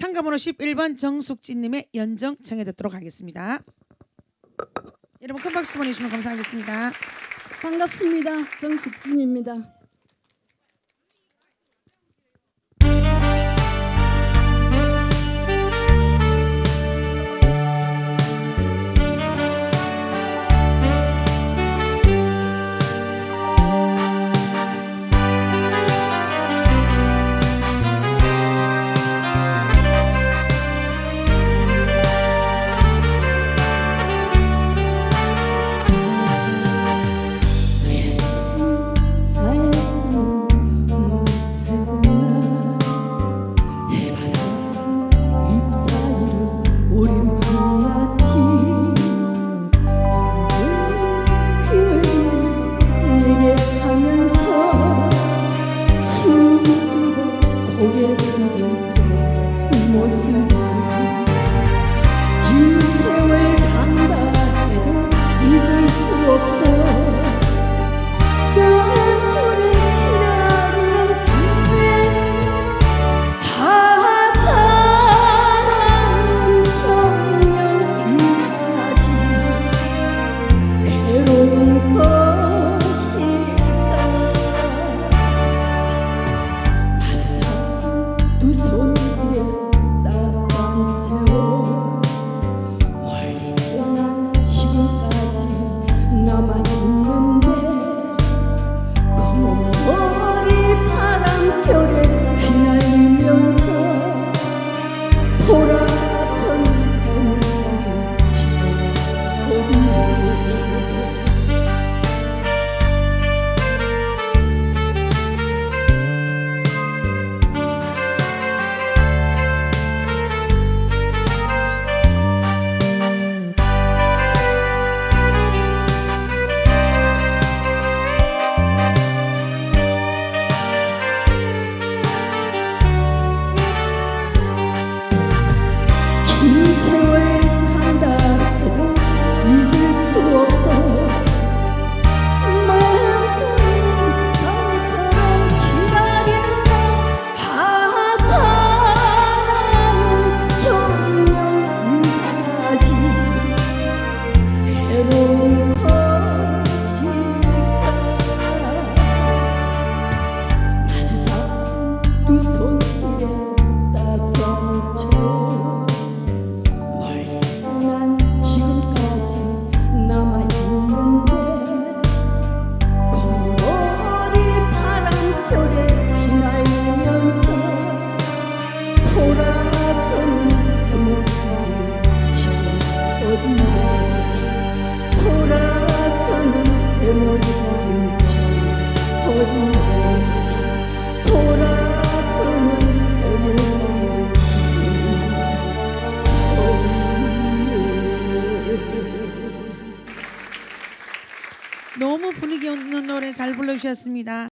참가번호 11번 정숙진님의 연정 청해 듣도록 하겠습니다. 여러분 큰 박수 보내주시면 감사하겠습니다. 반갑습니다. 정숙진입니다. 고개 숙인 그 모습 my 一笑温柔。 너무 분위기 있는 노래 잘 불러주셨습니다.